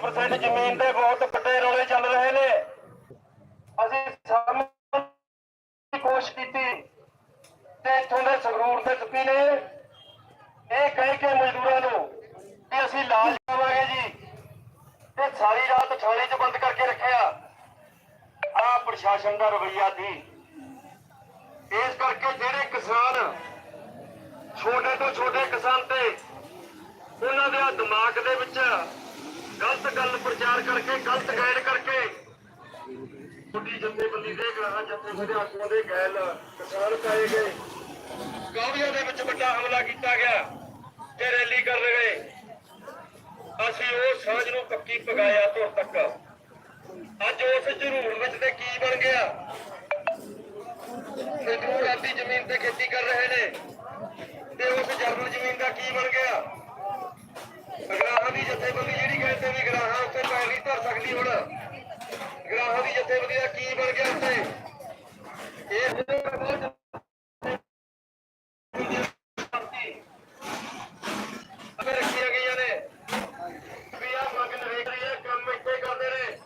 40% ਜ਼ਮੀਨ ਦੇ ਬਹੁਤ ਵੱਡੇ ਰੌਲੇ ਚੱਲ ਰਹੇ ਨੇ। ਅਸੀਂ ਸਮਝਣ ਦੀ ਕੋਸ਼ਿਸ਼ ਕੀਤੀ ਤੇ ਇੱਥੋਂ ਦੇ ਸੰਗਰੂਰ ਦੇ ਸਪੀ ਨੇ ਇਹ ਕਹਿ ਕੇ ਮਜ਼ਦੂਰਾਂ ਨੂੰ ਕਿ ਅਸੀਂ ਲਾਜ ਪਾਵਾਂਗੇ ਜੀ। ਤੇ ਸਾਰੀ ਰਾਤ ਥਾਣੇ 'ਚ ਬੰਦ ਕਰਕੇ ਰੱਖਿਆ। ਆ ਪ੍ਰਸ਼ਾਸਨ ਦਾ ਰਵੱਈਆ ਸੀ। ਇਸ ਕਰਕੇ ਜਿਹੜੇ ਕਿਸਾਨ ਛੋਟੇ ਤੋਂ ਛੋਟੇ ਕਿਸਾਨ ਤੇ ਉਹਨਾਂ ਦੇ ਦਿਮਾਗ ਦੇ ਵਿੱਚ ਗਲਤ ਗੱਲ ਪ੍ਰਚਾਰ ਕਰਕੇ, ਗਲਤ ਗਾਈਡ ਕਰਕੇ। ਛੋਟੀ ਜਥੇਬੰਦੀ ਦੇ ਗ੍ਰਾਹਾਂ ਜਥੇਬੰਦੀ ਆਗੂਆਂ ਦੇ ਗੈਲ ਕਿਸਾਨ ਪਾਏ ਗਏ। ਕਾਵੀਆਂ ਦੇ ਵਿੱਚ ਵੱਡਾ ਹਮਲਾ ਕੀਤਾ ਗਿਆ ਤੇ ਰੈਲੀ ਕਰ ਗਏ ਅਸੀਂ ਉਹ ਸਾਂਝ ਨੂੰ ਪੱਕੀ ਪਗਾਇਆ ਤੋਂ ਤੱਕ। ਅੱਜ ਉਸ ਝਰੂੜ ਵਿੱਚ ਤੇ ਕੀ ਬਣ ਗਿਆ? ਸਿੱਧੂ ਆਪਦੀ ਜ਼ਮੀਨ ਤੇ ਖੇਤੀ ਕਰ ਰਹੇ ਨੇ ਤੇ ਉਸ ਜਰਮਨ ਜ਼ਮੀਨ ਦਾ ਕੀ ਬਣ ਗਿਆ ਗ੍ਰਾਹਾਂ ਦੀ ਜਥੇਬੰਦੀ ਜਿਹੜੀ ਕਹਿੰਦੇ ਵੀ ਗ੍ਰਾਹਾਂ ਉੱਤੇ ਪੈਰ ਨਹੀਂ ਧਰ ਸਕਦੀ ਹੁਣ ਗ੍ਰਾਹਾਂ ਦੀ ਜਥੇਬੰਦੀ ਦਾ ਕੀ ਬਣ ਗਿਆ ਉੱਤੇ ਇਹ ਅਬੇ ਰੱਖੀਆਂ ਗਈਆਂ ਨੇ ਵੀ ਆ ਮੰਗ ਨਵੇਕ ਰਹੀ ਹੈ ਕੰਮ ਇੱਥੇ ਕਰਦੇ ਨੇ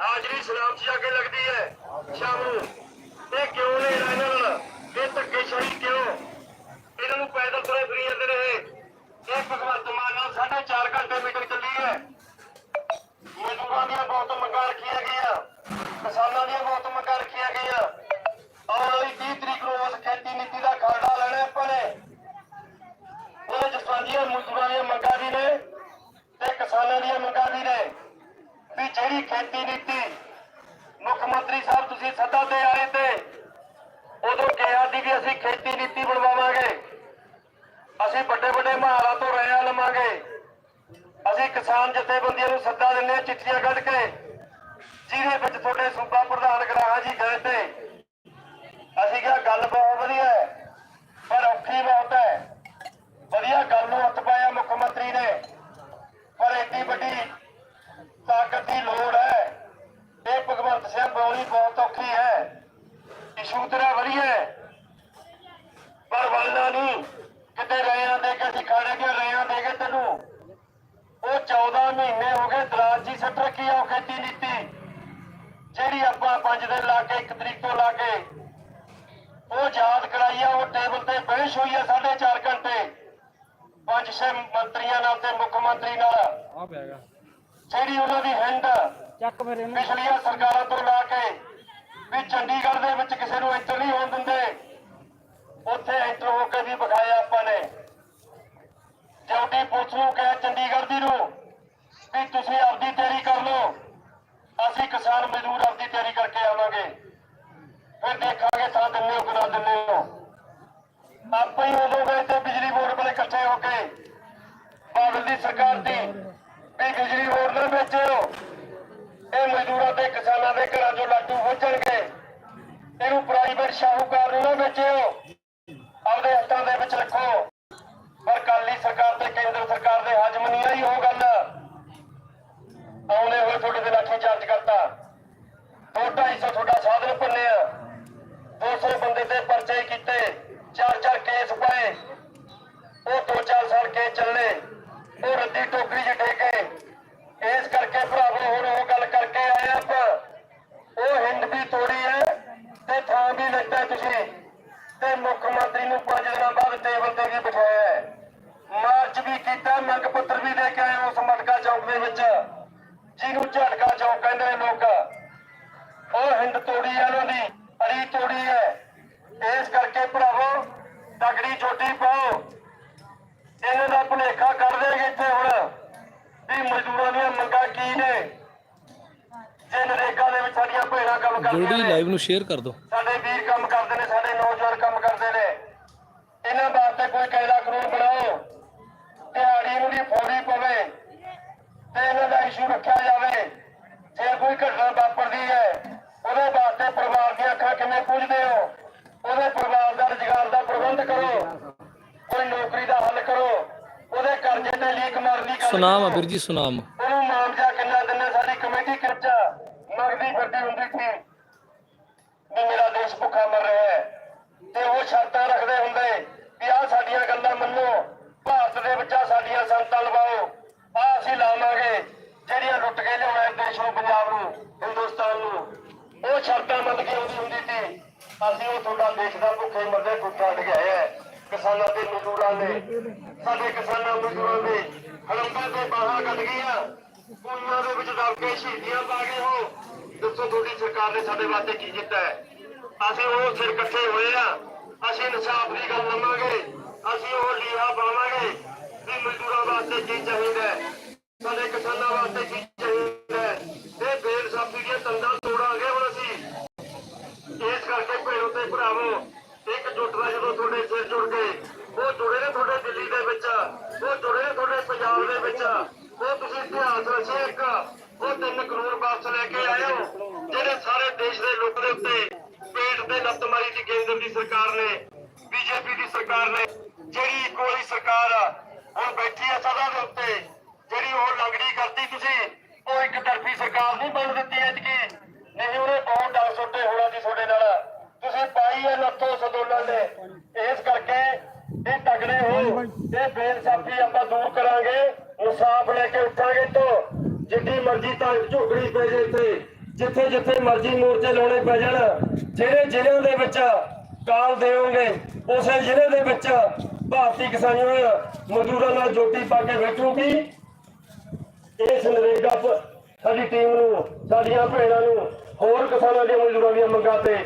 ਹਾਜ਼ਰੀ ਸਲਾਮ ਚ ਜਾ ਕੇ ਲੱਗਦੀ ਹੈ ਸ਼ਾਮ ਨੂੰ ਇਹ ਕਿਉਂ ਨੇ ਇਹਨਾਂ ਨਾਲ ਇਹ ਧੱਕੇਸ਼ਾਹੀ ਕਿਉਂ ਇਹਨਾਂ ਨੂੰ ਪੈਦਲ ਤੁਰੇ ਫਿਰੀ ਜਾਂਦੇ ਨੇ ਇਹ ਇਹ ਭਗਵੰਤ ਮਾਨ ਨਾਲ ਸਾਢੇ ਚਾਰ ਘੰਟੇ ਮੀਟਿੰਗ ਚੱਲੀ ਹੈ ਮਜ਼ਦੂਰਾਂ ਦੀਆਂ ਬਹੁਤ ਮੰਗਾਂ ਰੱਖੀਆਂ ਗਈਆਂ ਕਿਸਾਨਾਂ ਦੀਆਂ ਬਹੁਤ ਮੰਗਾਂ ਰੱਖੀਆਂ ਗਈਆਂ ਆਉਣ ਵਾਲੀ 30 ਤਰੀਕ ਨੂੰ ਉਸ ਖੇਤੀ ਨੀਤੀ ਦਾ ਖਾੜਾ ਲੈਣਾ ਆਪਾਂ ਨੇ ਉਹਦੇ ਚ ਸਾਡੀਆਂ ਮਜ਼ਦੂਰਾਂ ਦੀਆਂ ਮੰਗਾਂ ਵੀ ਨੇ ਤੇ ਕਿਸਾਨਾਂ ਦੀਆਂ ਮੰਗਾਂ ਵੀ ਨੇ ਵੀ ਜਿਹੜੀ ਖੇਤੀ ਨੀਤੀ ਮੁੱਖ ਮੰਤਰੀ ਸਾਹਿਬ ਤੁਸੀਂ ਸੱਦਾ ਤੇ ਆਏ ਤੇ ਉਦੋਂ ਕਿਹਾ ਸੀ ਵੀ ਅਸੀਂ ਖੇਤੀ ਨੀਤੀ ਬਣਵਾਵਾਂਗੇ। ਅਸੀਂ ਵੱਡੇ ਵੱਡੇ ਮਹਾਰਾਂ ਤੋਂ ਰਾਇਆਂ ਲਵਾਂਗੇ ਅਸੀਂ ਕਿਸਾਨ ਜਥੇਬੰਦੀਆਂ ਨੂੰ ਸੱਦਾ ਦਿੰਦੇ ਹਾਂ ਚਿੱਠੀਆਂ ਕੱਢ ਕੇ, ਜਿਹਦੇ ਵਿੱਚ ਤੁਹਾਡੇ ਸੂਬਾ ਪ੍ਰਧਾਨ ਗਰਾਹਾਂ ਜੀ ਗਏ ਤੇ। ਅਸੀਂ ਕਿਹਾ, ਗੱਲ ਬਹੁਤ ਵਧੀਆ ਹੈ, ਪਰ ਔਖੀ ਬਹੁਤ ਹੈ। ਵਧੀਆ ਗੱਲ ਨੂੰ ਹੱਥ ਪਾਇਆ ਮੁੱਖ ਮੰਤਰੀ ਨੇ। ਪਰ ਏਡੀ ਵੱਡੀ ਤਾਕਤ ਦੀ ਲੋੜ ਹੈ। ਇਹ ਭਗਵੰਤ ਸਿੰਘ ਬੋਲੀ ਬਹੁਤ ਔਖੀ ਹੈ। ਇਸ਼ੂ ਤੇਰਾ ਵਧੀਆ ਹੈ। ਪਰ ਵੱਲਣਾ ਨਹੀਂ ਕਿਤੇ ਰਿਆਂ ਦੇ ਕੇ ਸਿਖਾੜੇ ਕੇ ਰਿਆਂ ਦੇ ਕੇ ਤੈਨੂੰ। ਉਹ 14 ਮਹੀਨੇ ਹੋ ਗਏ ਦਰਾਜੀ ਸੱਟ ਰੱਖੀ ਆ ਉਹ ਖੇਤੀ ਨੀਤੀ ਜਿਹੜੀ ਆਪਾਂ 5 ਦਿਨ ਲਾ ਕੇ 1 ਤਰੀਕ ਤੋਂ ਲਾ ਕੇ ਉਹ ਯਾਦ ਕਰਾਈ ਆ ਉਹ ਟੇਬਲ ਤੇ ਬਹਿਸ ਹੋਈ ਆ 4.5 ਘੰਟੇ। ਪੰਜ ਛੇ ਮੰਤਰੀਆਂ ਨਾਲ ਤੇ ਮੁੱਖ ਮੰਤਰੀ ਨਾਲ। ਆ ਪਿਆਗਾ ਜਿਹੜੀ ਉਹਨਾਂ ਦੀ ਹਿੰਦ ਚੱਕ ਮੇਰੇ ਨੂੰ ਪਿਛਲੀਆਂ ਸਰਕਾਰਾਂ ਤੋਂ ਲਾ ਕੇ ਵੀ ਚੰਡੀਗੜ੍ਹ ਦੇ ਵਿੱਚ ਕਿਸੇ ਨੂੰ ਐਂਟਰ ਨਹੀਂ ਹੋਣ ਦਿੰਦੇ ਉੱਥੇ ਐਂਟਰ ਹੋ ਕੇ ਵੀ ਵਿਖਾਇਆ ਆਪਾਂ ਨੇ ਡਿਊਟੀ ਪੁਲਿਸ ਨੂੰ ਕਿਹਾ ਚੰਡੀਗੜ੍ਹ ਦੀ ਨੂੰ ਵੀ ਤੁਸੀਂ ਆਪਦੀ ਤਿਆਰੀ ਕਰ ਲਓ ਅਸੀਂ ਕਿਸਾਨ ਮਜ਼ਦੂਰ ਆਪਦੀ ਤਿਆਰੀ ਕਰਕੇ ਆਵਾਂਗੇ ਫਿਰ ਦੇਖਾਂਗੇ ਤਾਂ ਦਿੰਦੇ ਹੋ ਕਿ ਨਾ ਦਿੰਦੇ ਹੋ ਆਪਾਂ ਹੀ ਉਦੋਂ ਗਏ ਤੇ ਬਿਜਲੀ ਬੋਰਡ ਕੋਲੇ ਇਕੱਠੇ ਹੋ ਕੇ ਬਾਦਲ ਦੀ ਸਰਕਾਰ ਦੀ ਵੀ ਬਿਜਲੀ ਬੋਰਡ ਨਾ ਵੇਚਿਓ ਇਹ ਮਜ਼ਦੂਰਾਂ ਤੇ ਕਿਸਾਨਾਂ ਦੇ ਘਰਾਂ 'ਚੋਂ ਲਾਟੂ ਖੋਚਣਗੇ ਇਹਨੂੰ ਪ੍ਰਾਈਵੇਟ ਸ਼ਾਹੂਕਾਰ ਨੂੰ ਨਾ ਵੇਚਿਓ। ਆਪਦੇ ਹੱਥਾਂ ਦੇ ਵਿੱਚ ਰੱਖੋ। ਪਰ ਕਾਲੀ ਸਰਕਾਰ ਤੇ ਕੇਂਦਰ ਸਰਕਾਰ ਦੇ ਹਜਮ ਨਹੀਂ ਆਈ ਉਹ ਗੱਲ। ਆਉਣੇ ਹੋਏ ਤੁਹਾਡੇ ਤੇ ਲਾਠੀ ਚਾਰਜ ਕਰਤਾ। ਦੋ ਢਾਈ ਸੌ ਤੁਹਾਡਾ ਸਾਧਨ ਭੰਨਿਆ। 200 ਬੰਦੇ ਤੇ ਪਰਚੇ ਕੀਤੇ। ਚਾਰ ਚਾਰ ਕੇਸ ਪਾਏ। ਉਹ ਦੋ ਚਾਰ ਸਾਲ ਕੇਸ ਚੱਲੇ। ਉਹ ਰੱਦੀ ਟੋਕਰੀ 'ਚ ਠੇਕੇ ਇਸ ਕਰਕੇ ਭਰਾਵੋ ਹੁਣ ਉਹ ਗੱਲ ਕਰਕੇ ਆਏ ਆਪਾਂ ਉਹ ਹਿੰਦ ਵੀ ਤੋੜੀ ਹੈ ਤੇ ਥਾਂ ਤੁਸੀਂ ਤੇ ਮੁੱਖ ਮੰਤਰੀ ਨੂੰ ਪੰਜ ਦਿਨਾਂ ਬਾਅਦ ਟੇਬਲ ਤੇ ਵੀ ਬਿਠਾਇਆ ਹੈ। ਮਾਰਚ ਵੀ ਕੀਤਾ ਮੰਗ ਪੱਤਰ ਵੀ ਦੇ ਕੇ ਆਏ ਉਸ ਮਟਕਾ ਚੌਕ ਦੇ ਵਿੱਚ ਜਿਹਨੂੰ ਝਟਕਾ ਚੌਕ ਕਹਿੰਦੇ ਨੇ ਲੋਕ। ਉਹ ਹਿੰਦ ਤੋੜੀ ਹੈ ਉਹਨਾਂ ਦੀ ਅੜੀ ਤੋੜੀ ਹੈ। ਇਸ ਕਰਕੇ ਭਰਾਵੋ ਤਗੜੀ ਚੋਟੀ ਪਾਓ। ਇਹਨਾਂ ਦਾ ਭੁਲੇਖਾ ਕਰ ਦੇਗੇ ਇੱਥੇ ਹੁਣ ਵੀ ਮਜ਼ਦੂਰਾਂ ਦੀਆਂ ਮੰਗਾਂ ਕੀ ਨੇ? ਜੇ ਨਰੇਗਾ ਦੇ ਵਿੱਚ ਸਾਡੀਆਂ ਭੈਣਾਂ ਕੰਮ ਕਰਦੀਆਂ ਨੇ। ਲਾਈਵ ਨੂੰ ਸ਼ੇਅਰ ਕਰ ਦਿਓ ਸਾਡੇ ਵੀਰ ਕੰਮ ਕਰਦੇ ਨੇ ਸਾਡੇ ਨੌਜਵਾਨ ਕੰਮ ਕਰਦੇ ਨੇ। ਇਹਨਾਂ ਵਾਸਤੇ ਕੋਈ ਕਾਇਦਾ ਕਾਨੂੰਨ ਬਣਾਓ। ਦਿਹਾੜੀ ਨੂੰ ਦੀ ਫੌਰੀ ਪਵੇ। ਤੇ ਇਹਨਾਂ ਦਾ ਇਸ਼ੂ ਰੱਖਿਆ ਜਾਵੇ। ਜੇ ਕੋਈ ਘਟਨਾ ਵਾਪਰਦੀ ਹੈ ਉਹਦੇ ਵਾਸਤੇ ਪਰਿਵਾਰ ਦੀਆਂ ਅੱਖਾਂ ਕਿਵੇਂ ਪੁੱਜਦੇ ਹੋ? ਉਹਦੇ ਪਰਿਵਾਰ ਦਾ ਰੁਜ਼ਗਾਰ ਦਾ ਪ੍ਰਬੰਧ ਕਰੋ। ਕੋਈ ਨੌਕਰੀ ਦਾ ਹੱਲ ਕਰੋ। ਉਹਦੇ ਕਰਜ਼ੇ ਤੇ ਲੀਕ ਮਾਰਨ ਦੀ ਗੱਲ ਸੁਨਾਮ ਆ ਕਰੋ। ਵੀਰ ਜੀ ਸੁਨਾਮ। ਉਹਨੂੰ ਮਾਮਜਾ ਕਿੰਨਾ ਦਿੰਦੇ? ਸਾਡੀ ਕਮੇਟੀ ਕਿਰਚਾ ਮੰਗਦੀ ਫਿਰਦੀ ਹੁੰਦੀ ਸੀ। ਵੀ ਮੇਰਾ ਦੇਸ਼ ਭੁੱਖਾ ਮਰ ਰਿਹਾ ਹੈ। ਤੇ ਉਹ ਸ਼ਰਤਾਂ ਰੱਖਦੇ ਹੁੰਦੇ ਵੀ ਆਹ ਸਾਡੀਆਂ ਗੱਲਾਂ ਮੰਨੋ, ਭਾਰਤ ਦੇ ਵਿੱਚ ਸਾਡੀਆਂ ਸੰਤਾਂ ਲਵਾਓ। ਆਹ ਅਸੀਂ ਲਾਵਾਂਗੇ, ਜਿਹੜੀਆਂ ਦੇਸ਼ ਨੂੰ, ਪੰਜਾਬ ਨੂੰ, ਹਿੰਦੁਸਤਾਨ ਨੂੰ। ਉਹ ਸ਼ਰਤਾਂ ਮੰਨ ਕੇ ਆਉਂਦੀ ਹੁੰਦੀ ਸੀ। ਅਸੀਂ ਉਹ ਤੁਹਾਡਾ ਦੇਸ਼ ਦਾ ਭੁੱਖੇ ਮਰਦੇ ਭੁੱਖਾ ਡਗਿਆ ਹੈ ਕਿਸਾਨਾਂ ਤੇ ਮਜ਼ਦੂਰਾਂ ਨੇ ਸਾਡੇ ਕਿਸਾਨਾਂ ਮਜ਼ਦੂਰਾਂ ਦੇ ਹਲੰਬਾਂ ਤੇ ਬਾਹਾਂ ਕੱਢ ਗਈਆਂ। ਕੁਈਆਂ ਦੇ ਵਿੱਚ ਦਬ ਕੇ ਸ਼ਹੀਦੀਆਂ ਪਾ ਗਏ ਹੋ ਦੱਸੋ ਤੁਹਾਡੀ ਸਰਕਾਰ ਨੇ ਸਾਡੇ ਵਾਸਤੇ ਕੀ ਕੀਤਾ ਹੈ? ਅਸੀਂ ਉਹ ਸਿਰ ਇਕੱਠੇ ਹੋਏ ਆ। ਅਸੀਂ ਇਨਸਾਫ ਦੀ ਗੱਲ ਲਵਾਂਗੇ ਅਸੀਂ ਉਹ ਲੀਹਾ ਪਾਵਾਂਗੇ ਵੀ ਮਜ਼ਦੂਰਾਂ ਵਾਸਤੇ ਕੀ ਚਾਹੀਦਾ ਸਾਡੇ ਕਿਸਾਨਾਂ ਵਾਸਤੇ ਕੀ ਚਾਹੀਦਾ ਇਹ ਬੇਇਨਸਾਫੀ ਦੀਆਂ ਤੰਦਾਂ ਤੋੜਾਂਗੇ ਹੁਣ ਅਸੀਂ। ਇਸ ਕਰਕੇ ਭੈਣੋ ਤੇ ਭਰਾਵੋ, ਇੱਕ ਜੁੱਟ ਨਾਲ ਜਦੋਂ ਤੁਹਾਡੇ ਸਿਰ ਜੁੜ ਗਏ, ਉਹ ਜੁੜੇ ਨੇ ਤੁਹਾਡੇ ਦਿੱਲੀ ਦੇ ਵਿੱਚ, ਉਹ ਜੁੜੇ ਨੇ ਤੁਹਾਡੇ ਪੰਜਾਬ ਦੇ ਵਿੱਚ, ਉਹ ਤੁਸੀਂ ਇਤਿਹਾਸ ਰਚਿਆ ਇੱਕ ਉਹ ਤਿੰਨ ਕਾਨੂੰਨ ਵਾਪਸ ਲੈ ਕੇ ਆਏ ਹੋ ਜਿਹੜੇ ਸਾਰੇ ਦੇਸ਼ ਦੇ ਲੋਕ ਦੇ ਉੱਤੇ ਪੇਟ ਤੇ ਲੱਤ ਮਾਰੀ ਦੀ ਕੇਂਦਰ ਦੀ ਸਰਕਾਰ ਨੇ, ਬੀਜੇਪੀ ਦੀ ਸਰਕਾਰ ਨੇ, ਜਿਹੜੀ ਕੋਈ ਸਰਕਾਰ ਹੁਣ ਬੈਠੀ ਹੈ ਸਦਾ ਦੇ ਉੱਤੇ, ਜਿਹੜੀ ਉਹ ਲੰਗੜੀ ਕਰਤੀ ਤੁਸੀਂ, ਉਹ ਇੱਕ ਤਰਫੀ ਸਰਕਾਰ ਨਹੀਂ ਬਣ ਦਿੱਤੀ ਐਤਕੀ ਨਹੀਂ, ਉਹਨੇ ਬਹੁਤ ਡਰ ਸੁੱਟੇ ਹੋਣਾ ਜੀ ਤੁਹਾਡੇ ਨਾਲ। ਤੁਸੀਂ ਪਾਈ ਹੈ ਨੱਥੋ ਸਦੋਲਾਂ ਨੇ ਇਸ ਕਰਕੇ ਇਹ ਤਗੜੇ ਹੋ, ਇਹ ਬੇਇਨਸਾਫੀ ਆਪਾਂ ਦੂਰ ਕਰਾਂਗੇ, ਇਨਸਾਫ ਲੈ ਕੇ ਉੱਠਾਂਗੇ ਤੋਂ ਜਿੱਡੀ ਮਰਜ਼ੀ ਤਾਂ ਝੁਕੜੀ ਪੈ ਜੇ ਇੱਥੇ ਜਿੱਥੇ ਜਿੱਥੇ ਮਰਜ਼ੀ ਮੋਰਚੇ ਲਾਉਣੇ ਪੈ ਜਾਣ, ਜਿਹੜੇ ਜ਼ਿਲ੍ਹਿਆਂ ਦੇ ਵਿੱਚ ਕਾਲ ਦੇਵੋਗੇ। ਉਸੇ ਜ਼ਿਲ੍ਹੇ ਦੇ ਵਿੱਚ ਭਾਰਤੀ ਕਿਸਾਨ ਯੂਨੀਅਨ ਮਜ਼ਦੂਰਾਂ ਨਾਲ ਜੋਟੀ ਪਾ ਕੇ ਬੈਠੂਗੀ ਇਸ ਨਰੇਗਾ ਪ- ਸਾਡੀ ਟੀਮ ਨੂੰ, ਸਾਡੀਆਂ ਭੈਣਾਂ ਨੂੰ ਹੋਰ ਕਿਸਾਨਾਂ ਦੀਆਂ ਮਜ਼ਦੂਰਾਂ ਦੀਆਂ ਮੰਗਾਂ ਤੇ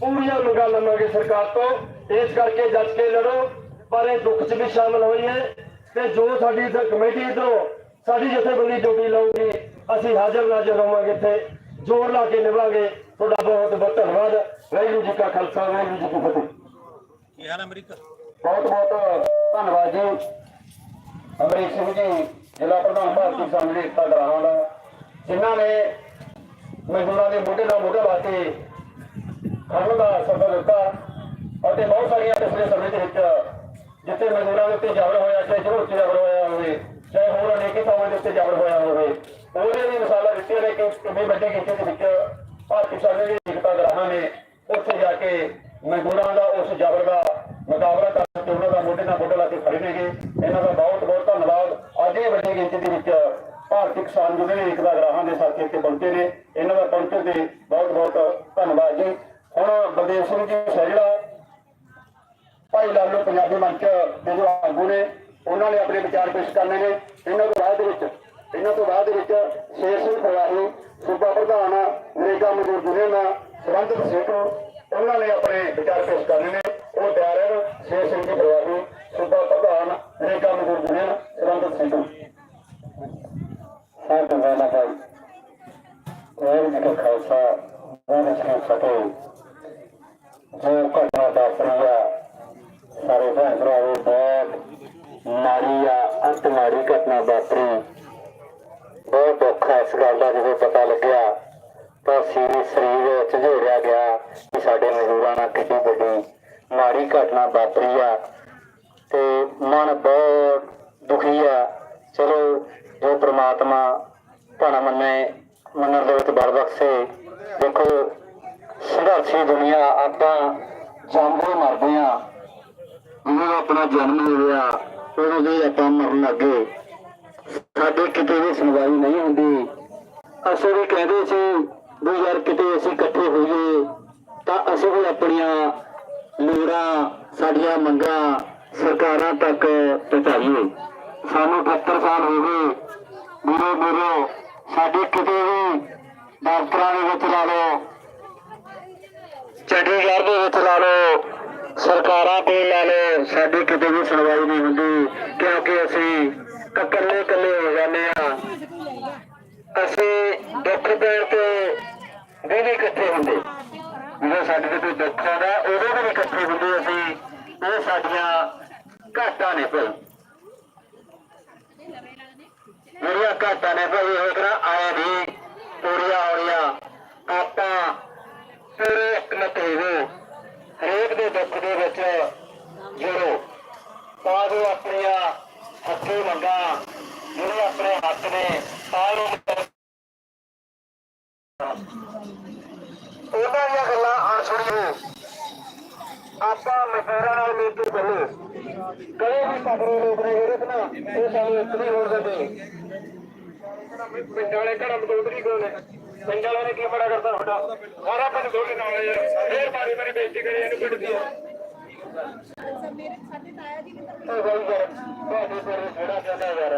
ਪੂਰੀਆਂ ਮੰਗਾਂ ਲਵਾਂਗੇ ਸਰਕਾਰ ਤੋਂ। ਇਸ ਕਰਕੇ ਜੱਜ ਕੇ ਲੜੋ, ਪਰ ਇਹ ਦੁੱਖ 'ਚ ਵੀ ਸ਼ਾਮਲ ਹੋਈ ਹੈ ਤੇ ਜੋ ਸਾਡੀ ਇੱਥੇ ਕਮੇਟੀ ਇਧਰੋਂ ਸਾਡੀ ਜਥੇਬੰਦੀ ਡਿਊਟੀ ਲਾਉਗੀ ਅਸੀਂ ਹਾਜ਼ਰ ਨਾਜ਼ਰ ਹੋਵਾਂਗੇ ਇੱਥੇ, ਜ਼ੋਰ ਲਾ ਕੇ ਨਿਭਾਂਗੇ। ਤੁਹਾਡਾ ਬਹੁਤ ਬਹੁਤ ਧੰਨਵਾਦ। ਵਾਹਿਗੁਰੂ ਜੀ ਕਾ ਖਾਲਸਾ ਵਾਹਿਗੁਰੂ ਜੀ ਕੀ ਫਤਿਹ। ਕੀ ਹਾਲ ਅਮਰੀਕਾ? ਬਹੁਤ ਬਹੁਤ ਧੰਨਵਾਦ ਜੀ। ਅਮਰੀਕ ਸਿੰਘ ਜੀ ਜ਼ਿਲ੍ਹਾ ਪ੍ਰਧਾਨ ਭਾਰਤੀ ਯੂਨੀਅਨ ਏਕਤਾ ਗਰਾਹਾਂ ਦਾ। ਜਿਨ੍ਹਾਂ ਨੇ ਮਜ਼ਦੂਰਾਂ ਦੇ ਮੋਢੇ ਨਾਲ ਮੋਢਾ ਲਾ ਕੇ ਖੜਨ ਦਾ ਸਬਰ ਦਿੱਤਾ ਅਤੇ ਬਹੁਤ ਸਾਰੀਆਂ ਪਿਛਲੇ ਸਮੇਂ ਦੇ ਵਿੱਚ ਜਿੱਥੇ ਮਜ਼ਦੂਰਾਂ ਦੇ ਉੱਤੇ ਜ਼ਬਰ ਹੋਇਆ ਚਾਹੇ ਜ਼ਰੂਰ ਜ਼ਬਰ ਹੋਇਆ ਹੋਵੇ ਚਾਹੇ ਹੋਰ ਅਨੇਕ ਥਾਵਾਂ ਦੇ ਉੱਤੇ ਜ਼ਬਰ ਹੋਇਆ ਹੋਵੇ ਉਹਦੇ ਵੀ ਮਿਸਾਲਾਂ ਦਿੱਤੀਆਂ ਨੇ ਕਿ ਕਿੰਨੇ ਵੱਡੇ ਗਿਣਤੀ ਦੇ ਵਿੱਚ ਭਾਰਤੀ ਕਿਸਾਨ ਯੂਨੀਅਨ ਏਕਤਾ ਗਰਾਹਾਂ ਨੇ, ਉੱਥੇ ਜਾ ਕੇ ਮਜ਼ਦੂਰਾਂ ਦਾ, ਉਸ ਜ਼ਬਰ ਦਾ ਮੁਕਾਬਲਾ ਕਰਕੇ ਉਹਨਾਂ ਦਾ ਮੋਢੇ ਨਾਲ ਮੋਢਾ ਲਾ ਕੇ ਖੜੇ ਨੇਗੇ। ਇਹਨਾਂ ਦਾ ਬਹੁਤ ਬਹੁਤ ਧੰਨਵਾਦ। ਅੱਜ ਇਹ ਵੱਡੀ ਗਿਣਤੀ ਦੇ ਵਿੱਚ ਭਾਰਤੀ ਕਿਸਾਨ ਯੂਨੀਅਨ ਏਕਤਾ ਗਰਾਹਾਂ ਦੇ ਸਾਥੀ ਇੱਥੇ ਪਹੁੰਚੇ ਨੇ। ਇਹਨਾਂ ਦਾ ਪਹੁੰਚਣ ਤੇ ਬਹੁਤ ਬਹੁਤ ਧੰਨਵਾਦ ਜੀ। ਹੁਣ ਬਲਦੇਵ ਸਿੰਘ ਜੀ ਸਹਿਜੜਾ ਭਾਈ ਲਾਲੋ ਪੰਜਾਬੀ ਮੰਚ ਦੇ ਜੋ ਆਗੂ ਨੇ, ਉਹਨਾਂ ਨੇ ਆਪਣੇ ਵਿਚਾਰ ਪੇਸ਼ ਕਰਨੇ ਨੇ। ਇਹਨਾਂ ਤੋਂ ਬਾਅਦ ਦੇ ਵਿੱਚ, ਇਹਨਾਂ ਤੋਂ ਬਾਅਦ ਦੇ ਵਿੱਚ ਸ਼ੇਰ ਸਿੰਘ ਪ੍ਰਵਾਹੀ ਸੂਬਾ ਪ੍ਰਧਾਨ ਨਰੇਗਾ ਮਜ਼ਦੂਰ ਯੂਨੀਅਨ ਸੰਬੰਧਿਤ ਸੇਠੂ ਉਹਨਾਂ ਨੇ ਆਪਣੇ ਵਿਚਾਰ ਪੇਸ਼ ਕਰਨੇ ਨੇ। ਉਹ ਤਿਆਰ ਹਨ, ਸ਼ੇਰ ਸਿੰਘ ਜੀ ਪ੍ਰਵਾਹੀ ਸੂਬਾ ਪ੍ਰਧਾਨ ਨਰੇਗਾ ਮਜ਼ਦੂਰ ਯੂਨੀਅਨ ਸੰਬੰਧਿਤ ਸੇਠੂ ਸਾਧ ਵਾਲਾ ਭਾਈ। ਵਾਹਿਗੁਰੂ ਜੀ ਖਾਲਸਾ ਵਾਹਿਗੁਰੂ ਜੀ ਫਤਿਹ ਜੋ ਘਟਨਾ ਵਾਪਰੀ ਆ, ਸਾਰੇ ਭੈਣ ਭਰਾਵੋ ਬਹੁਤ ਮਾੜੀ ਆ ਅੰਤ ਮਾੜੀ ਘਟਨਾ ਵਾਪਰੀ ਦੁੱਖ ਇਸ ਗੱਲ ਦਾ ਜਦੋਂ ਪਤਾ ਲੱਗਿਆ ਤਾਂ ਸੀਰੀ ਸਰੀਰ ਝੇੜਿਆ ਗਿਆ ਕਿ ਸਾਡੇ ਮਜ਼ਦੂਰਾਂ ਨਾਲ ਕਿੰਨੀ ਵੱਡੀ ਮਾੜੀ ਘਟਨਾ ਵਾਪਰੀ ਆ ਤੇ ਮਨ ਬਹੁਤ ਦੁਖੀ ਆ। ਚਲੋ, ਜੋ ਪ੍ਰਮਾਤਮਾ ਭਾਣਾ ਮੰਨੇ, ਮੰਨਣ ਦੇ ਵਿੱਚ ਬਲ ਬਖਸ਼ੇ। ਦੇਖੋ, ਸੰਘਰਸ਼ੀ ਦੁਨੀਆ ਆਪਾਂ ਜਾਂਦੇ ਮਰਦੇ ਆ। ਜਦੋਂ ਆਪਣਾ ਜਨਮ ਹੋਇਆ ਉਦੋਂ ਵੀ ਆਪਾਂ ਮਰਨ ਲੱਗੇ। ਸਾਡੇ ਕਿਤੇ ਵੀ ਸੁਣਵਾਈ ਨਹੀਂ ਹੁੰਦੀ। ਅਸੀਂ ਵੀ ਕਹਿੰਦੇ ਸੀ ਵੀ ਯਾਰ ਕਿਤੇ ਅਸੀਂ ਇਕੱਠੇ ਹੋਈਏ, ਤਾਂ ਅਸੀਂ ਵੀ ਆਪਣੀਆਂ ਲੋੜਾਂ, ਸਾਡੀਆਂ ਮੰਗਾਂ ਸਰਕਾਰਾਂ ਤੱਕ ਪਹੁੰਚਾਈਏ। ਸਾਨੂੰ 78 ਸਾਲ ਹੋ ਗਏ। ਮੇਰੇ ਮੇਰੇ ਸਾਡੇ ਕਿਤੇ ਵੀ ਦਫ਼ਤਰਾਂ ਦੇ ਵਿੱਚ ਲਾ ਲਓ, ਚੰਡੀਗੜ੍ਹ ਦੇ ਵਿੱਚ ਲਾ ਲਓ, ਸਰਕਾਰਾਂ ਤੇ ਲਾ ਲਓ, ਸਾਡੀ ਕਿਤੇ ਵੀ ਸੁਣਵਾਈ ਨਹੀਂ ਹੁੰਦੀ। ਕਿਉਂਕਿ ਅਸੀਂ ਇਕੱਲੇ ਇਕੱਲੇ ਹੋ ਜਾਂਦੇ ਆ। ਅਸੀਂ ਦੁੱਖ ਦੇਣ ਤੇ ਵੀ ਨਹੀਂ ਇਕੱਠੇ ਹੁੰਦੇ। ਜਦੋਂ ਸਾਡੇ ਤੇ ਕੋਈ ਦੁੱਖ ਆਉਂਦਾ, ਉਦੋਂ ਵੀ ਇਕੱਠੇ ਹੁੰਦੇ ਅਸੀਂ। ਉਹ ਸਾਡੀਆਂ ਘਾਟਾਂ ਨੇ ਭਾਈ। ਮੇਰੀਆਂ ਘਾਟਾਂ ਨੇ ਭਾਈ ਇਹ ਕਰਾ ਆਏ ਵੀ ਪੂਰੀਆਂ ਹੋਣੀਆਂ। ਆਪਾਂ ਪੂਰੇ ਇਕਮਤ ਹੋਵੋ ਹਰੇਕ ਦੇ ਦੁੱਖ ਦੇ ਵਿੱਚ ਜੁੜੋ ਤਾਂ ਜੋ ਆਪਣੀਆਂ ਹੱਥੀ ਮੰਗਾ ਜਿਹੜੇ ਆਪਣੇ ਹੱਥ ਨੇ ਤਾਂ ਨੂੰ ਉਹਨਾਂ ਦੀਆਂ ਗੱਲਾਂ ਅਣਸੁਣੀਆਂ ਆਪਾਂ ਮਜ਼ਦੂਰਾਂ ਨਾਲ ਮਿਲ ਕੇ ਚੱਲੋ ਕਈ ਵੀ ਤਗੜੇ ਲੋਕ ਨੇ ਜਿਹੜੇ ਨਾ ਇਹ ਸਾਨੂੰ ਇੱਕ ਨਹੀਂ ਹੋਣ ਦਿੰਦੇ ਪਿੰਡ ਵਾਲੇ ਘਰਾਂ ਬਦੋਦਰੀ ਕੋਲ ਪਿੰਡ ਵਾਲਿਆਂ ਨੇ ਕੀ ਬੜਾ ਕਰਦਾ ਤੁਹਾਡਾ। ਸਾਰਾ ਪਿੰਡ ਤੁਹਾਡੇ ਨਾਲ ਹੈ ਯਾਰ। ਫੇਰ ਮਾਰੀ ਮਾਰੀ ਬੇਇੱਜ਼ਤੀ ਕਰੀ ਇਹਨੂੰ ਪਿੰਡ ਦੀ। ਮੇਰੇ ਸਾਡੇ ਤਾਇਆ ਜੀ ਕਿੰਨਾ ਤੁਹਾਡੇ ਕੋਲ ਥੋੜਾ ਕਹਿੰਦਾ ਯਾਰ,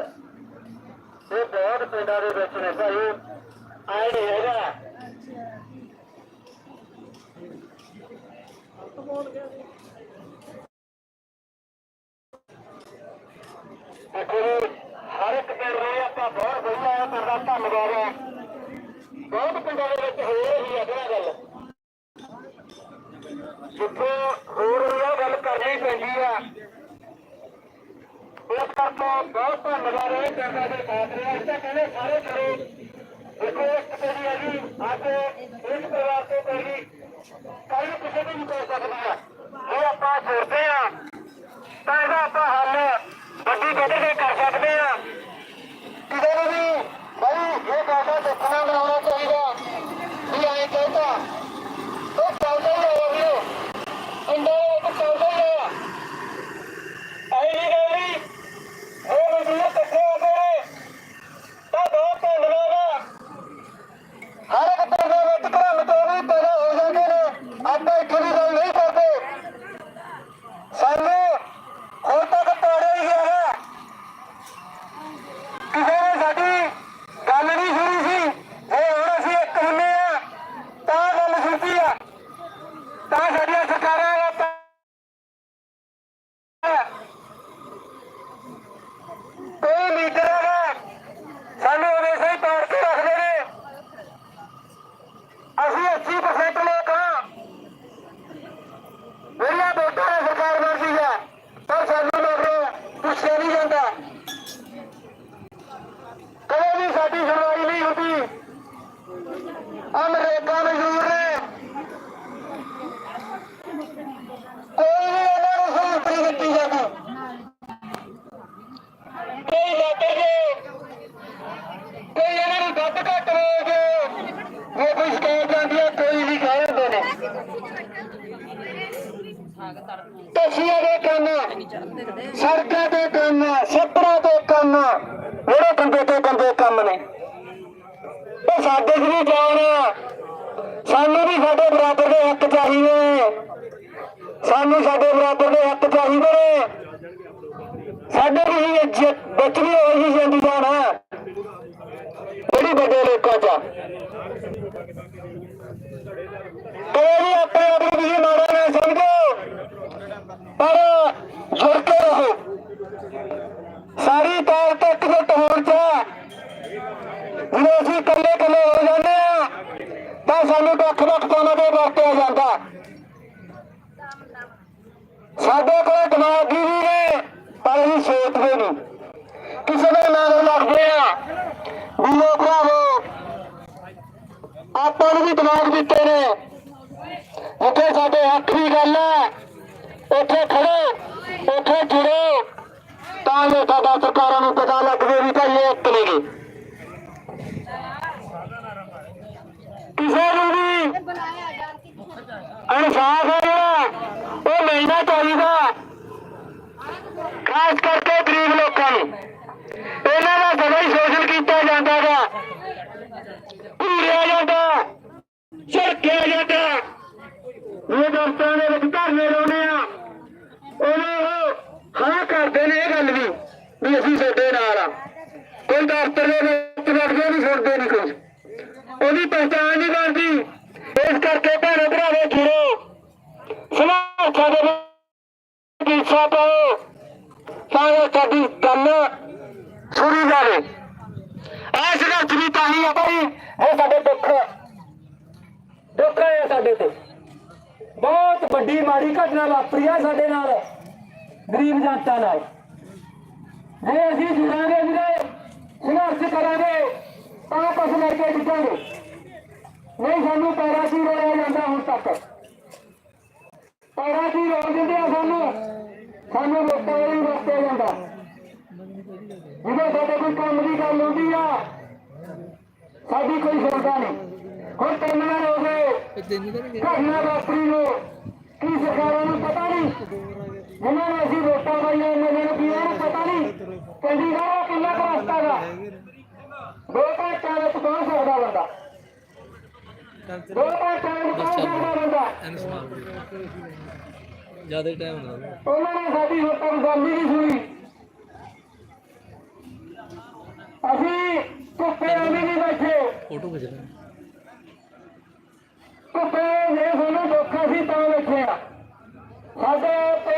ਇਹ ਬਹੁਤ ਪਿੰਡਾਂ ਦੇ ਵਿੱਚ ਨੇ ਭਾਈ। ਆਏ ਨਹੀਂ ਹੈਗਾ। ਦੇਖੋ ਹਰ ਇੱਕ ਪਿੰਡ ਦੇ ਆਪਾਂ ਬਹੁਤ ਵਧੀਆ ਹੈ ਧੰਨਵਾਦ ਹੈ ਬਹੁਤ ਪਿੰਡਾਂ ਦੇ ਵਿੱਚ ਹੋ ਰਹੀ ਹੈ ਜਿਹੜਾ ਗੱਲ ਜਿੱਥੇ ਹੋ ਰਹੀ ਹੈ ਗੱਲ ਕਰਨੀ ਪੈਂਦੀ ਆ। ਇਸ ਕਰਕੇ ਬਹੁਤ ਧੰਨਵਾਦ ਹੈ ਪਿੰਡਾਂ ਦੇ ਸਾਥ ਇਸ ਤਾਂ ਕਹਿੰਦੇ ਸਾਰੇ ਕਰੋ ਦੇਖੋ, ਇੱਕ ਤੇਰੀ ਹੈ ਜੀ ਅੱਜ ਇੱਕ ਪਰਿਵਾਰ ਤੋਂ ਪਹਿਲੀ ਕੱਲ ਕਿਸੇ ਦੀ ਨਹੀਂ ਕਰ ਸਕਦੀ। ਆ ਜੇ ਆਪਾਂ ਸੋਚਦੇ ਆ, ਤਾਂ ਇਹਦਾ ਆਪਾਂ ਹੱਲ ਵੱਡੀ ਪੱਧਰ ਤੇ ਕਰ ਸਕਦੇ ਆ। ਕਿਸੇ ਨੂੰ ਵੀ ਬਈ ਇਹ ਕਾਸਾ ਦੇਖਣਾ ਨਾ ਹੋਣਾ ਚਾਹੀਦਾ ਵੀ ਐਂ ਕਹਿੰਦਾ ਉਹ ਚੱਲਦਾ ਹੀ ਆ ਵੀਰੋ ਅੰਦਰ ਇੱਕ ਚੱਲਦਾ ਹੀ ਆ ਐਂ ਨਹੀਂ ਗੱਲ ਨਹੀਂ ਉਹ ਵੀਡੀਓ ਇਕੱਠੇ ਹੋ ਗਏ ਤਾਂ ਬਹੁਤ ਧੰਨਵਾਦ ਆ ਹਰ ਇੱਕ ਪਿੰਡ ਦੇ ਵਿੱਚ ਘਰਾਂ ਤੋਂ ਵੀ ਪੈਦਾ ਹੋ ਜਾਂਦੇ ਨੇ ਆਪਾਂ ਇੱਥੇ ਦੀ ਗੱਲ ਨਹੀਂ ਕਰਦੇ ਸਾਨੂੰ ਹੁਣ ਤੱਕ ਤੋੜਿਆ ਹੀ ਗਿਆ ਹੈ ਕਿਸੇ ਨੇ ਸਾਡੀ ਗੱਲ ਨਹੀਂ ਸੁਣੀ ਸੀ ਜੇ ਹੁਣ ਅਸੀਂ ਇੱਕ ਹੁੰਨੇ ਆ ਤਾਂ ਗੱਲ ਸੁਣਦੀ ਆ ਤਾਂ ਸਾਡੀਆਂ ਸਰਕਾਰਾਂ ਦਾ ਤਾਂ ਕੋਈ ਲੀਡਰ ਹੈਗਾ ਸਾਨੂੰ ਹਮੇਸ਼ਾ ਹੀ ਤੋੜ ਕੇ ਰੱਖਦੇ ਨੇ ਅਸੀਂ 80% ਲੋਕ ਹਾਂ ਮੇਰੀਆਂ ਵੋਟਾਂ ਨਾਲ ਸਰਕਾਰ ਬਣਦੀ ਹੈ ਪਰ ਸਾਨੂੰ ਮਗਰੋਂ ਪੁੱਛਿਆ ਨਹੀਂ ਜਾਂਦਾ ਕਦੇ ਵੀ ਸਾਡੀ ਸੁਣਵਾਈ ਨਹੀਂ ਹੁੰਦੀ ਅਮਰੀਕਾ ਮਜ਼ਦੂਰ ਨੇ। ਕੋਈ ਵੀ ਇਹਨਾਂ ਨੂੰ ਸਹੂਲਤ ਨਹੀਂ ਦਿੱਤੀ ਜਾਂਦੀ। ਕੋਈ ਲੈਟਰ ਦੇ ਕੋਈ ਇਹਨਾਂ ਨੂੰ ਵੱਧ ਘੱਟ ਵੇਚ ਜੇ ਕੋਈ ਸ਼ਿਕਾਇਤ ਜਾਂਦੀ ਹੈ, ਕੋਈ ਵੀ ਕਹਿ ਦਿੰਦੇ ਨੇ। ਤਸੀਆਂ ਦੇ ਕੰਮ, ਸੜਕਾਂ ਦੇ ਕੰਮ, ਛੱਪੜਾਂ ਦੇ ਕੰਮ, ਜਿਹੜੇ ਬੰਦੇ ਤੇ ਬੰਦੇ ਕੰਮ ਨੇ। ਇਹ ਸਾਡੇ ਚ ਵੀ ਜਾਣ ਸਾਨੂੰ ਵੀ ਸਾਡੇ ਬਰਾਬਰ ਦੇ ਹੱਕ ਚਾਹੀਦੇ। ਸਾਨੂੰ ਸਾਡੇ ਬਰਾਬਰ ਦੇ ਹੱਕ ਚਾਹੀਦੇ ਨੇ। ਸਾਡੇ ਵੀ ਇੱਜ਼ਤ ਵਿੱਚ ਜਾਂਦੀ ਜਾਣਾ ਜਿਹੜੀ ਵੱਡੇ ਲੋਕਾਂ ਚ ਆ। ਕਦੇ ਵੀ ਆਪਣੇ ਆਪ ਨੂੰ ਤੁਸੀਂ ਮਾੜਾ ਨਾ ਸਮਝੋ। ਪਰ ਜੁੜ ਕੇ ਰਹੋ। ਸਾਰੀ ਤਾਕਤ ਇੱਕ ਜੁੱਟ ਹੋਣ ਚ ਜਦੋਂ ਅਸੀਂ ਇਕੱਲੇ ਇਕੱਲੇ ਹੋ ਜਾਂਦੇ ਆ ਤਾਂ ਸਾਨੂੰ ਵੱਖ ਵਰਤਿਆ ਜਾਂਦਾ। ਸਾਡੇ ਕੋਲ ਦਿਮਾਗੀ ਨੇ, ਪਰ ਅਸੀਂ ਸੋਚਦੇ ਨਹੀਂ। ਕਿਸੇ ਦੇ ਨਾਲ ਲੱਗਦੇ ਆ। ਵੀਰੋ, ਭਰਾਵੋ, ਆਪਾਂ ਨੂੰ ਵੀ ਦਿਮਾਗ ਦਿੱਤੇ ਨੇ। ਉੱਥੇ ਸਾਡੇ ਹੱਕ ਦੀ ਗੱਲ ਹੈ, ਉੱਥੇ ਖੜੋ ਉੱਥੇ ਜੁੜੋ। ਤਾਂ ਜੋ ਸਾਡਾ ਸਰਕਾਰਾਂ ਨੂੰ ਪਤਾ ਲੱਗੇ ਵੀ ਭਾਈ ਇਹ ਇੱਕ ਨੇਗੇ ਕਿਸੇ ਨੂੰ ਵੀ ਬਣਾਇਆ ਯਾਰ ਕਿ ਇਨਸਾਫ ਹੈ ਉਹ ਮਿਲਣਾ ਚਾਹੀਦਾ। ਖਾਸ ਕਰਕੇ ਗਰੀਬ ਲੋਕਾਂ ਨੂੰ। ਇਹਨਾਂ ਦਾ ਸਦਾ ਹੀ ਸ਼ੋਸ਼ਣ ਕੀਤਾ ਜਾਂਦਾ ਗਾ ਭੂਰਿਆ ਜਾਂਦਾ, ਝੜਕਿਆ ਜਾਂਦਾ। ਇਹ ਦਫ਼ਤਰਾਂ ਦੇ ਵਿੱਚ ਧਰਨੇ ਲਾਉਂਦੇ ਆ। ਉਹਨਾਂ ਉਹ ਹਾਂ ਕਰਦੇ ਨੇ ਇਹ ਗੱਲ ਵੀ ਵੀ ਅਸੀਂ ਤੁਹਾਡੇ ਨਾਲ ਆ। ਕੋਈ ਦਫ਼ਤਰ ਦੇ ਵਿੱਚ ਬੈਠਦੇ ਨਹੀਂ ਸੁਣਦੇ ਨਹੀਂ ਕੁਝ ਉਹਦੀ ਪਛਾਣ ਨਹੀਂ ਬਣਦੀ। ਇਸ ਕਰਕੇ ਭੈਣੋ ਭਰਾਵੋ ਜੁੜੋ ਸਮਾਰਥਾ ਦੇ ਵਿੱਚ ਪਾਓ। ਤਾਂ ਜੋ ਸਾਡੀ ਗੱਲ ਸੁਣੀ ਜਾਵੇ। ਇਸ ਵਿੱਚ ਵੀ ਤਾਂ ਆ ਭਾਈ ਇਹ ਸਾਡੇ ਦੁੱਖ ਦੁੱਖ ਹੈ ਸਾਡੇ ਤੇ। ਬਹੁਤ ਵੱਡੀ, ਮਾੜੀ ਘਟਨਾ ਵਾਪਰੀ ਆ ਸਾਡੇ ਨਾਲ, ਗਰੀਬ ਜਨਤਾ ਨਾਲ। ਜੇ ਅਸੀਂ ਜੁੜਾਂਗੇ ਵੀਰੇ, ਸੰਘਰਸ਼ ਕਰਾਂਗੇ, ਤਾਂ ਕੁਝ ਲੈ ਕੇ ਜਿੱਤਾਂਗੇ ਨਹੀਂ ਸਾਨੂੰ ਪੈਰਾ ਕੀ ਰੋਇਆ ਜਾਂਦਾ ਹੁਣ ਤੱਕ। ਪੈਰਾ ਕੀ ਰੋਣ ਦਿੰਦੇ ਆ ਸਾਨੂੰ। ਸਾਨੂੰ ਰੋਟਾ ਨਹੀਂ ਰੋਕਿਆ ਜਾਂਦਾ ਜਦੋਂ ਸਾਡੇ ਕੋਈ ਕੰਮ ਦੀ ਗੱਲ ਹੁੰਦੀ ਆ ਸਾਡੀ ਕੋਈ ਸੁਣਦਾ ਨਹੀਂ। ਹੁਣ ਤਿੰਨ ਵਾਰ ਹੋ ਗਏ। ਘਟਨਾ ਵਾਪਰੀ ਨੂੰ। ਕੀ ਸਰਕਾਰਾਂ ਨੂੰ ਪਤਾ ਨਹੀਂ। ਜਿਨ੍ਹਾਂ ਨੇ ਅਸੀਂ ਵੋਟਾਂ ਪਾਈਆਂ ਇਹਨਾਂ ਨੂੰ ਕੀ ਇਹਨੂੰ ਪਤਾ ਨਹੀਂ। ਚੰਡੀਗੜ੍ਹ ਕਿੰਨਾ ਕੁ ਰਸਤਾ ਦੋ ਦੋ ਟਾਈਮ ਕੰਮ ਕਰਦਾ ਬੰਦਾ। ਐਨ ਸਮਾਨ ਜ਼ਿਆਦਾ ਟਾਈਮ ਹੁੰਦਾ ਉਹਨਾਂ ਨੇ ਸਾਡੀ ਹੁਕਮ ਗੱਲ ਨਹੀਂ ਸੁਣੀ ਅਸੀਂ ਧੁੱਪੇ ਐਵੇਂ ਨਹੀਂ ਬੈਠੇ ਫੋਟੋ ਖਿੱਚ ਲੈ। ਧੁੱਪੇ ਜੇ ਸਾਨੂੰ ਦੁੱਖ ਅਸੀਂ ਤਾਂ ਬੈਠੇ ਆ। ਸਾਡੇ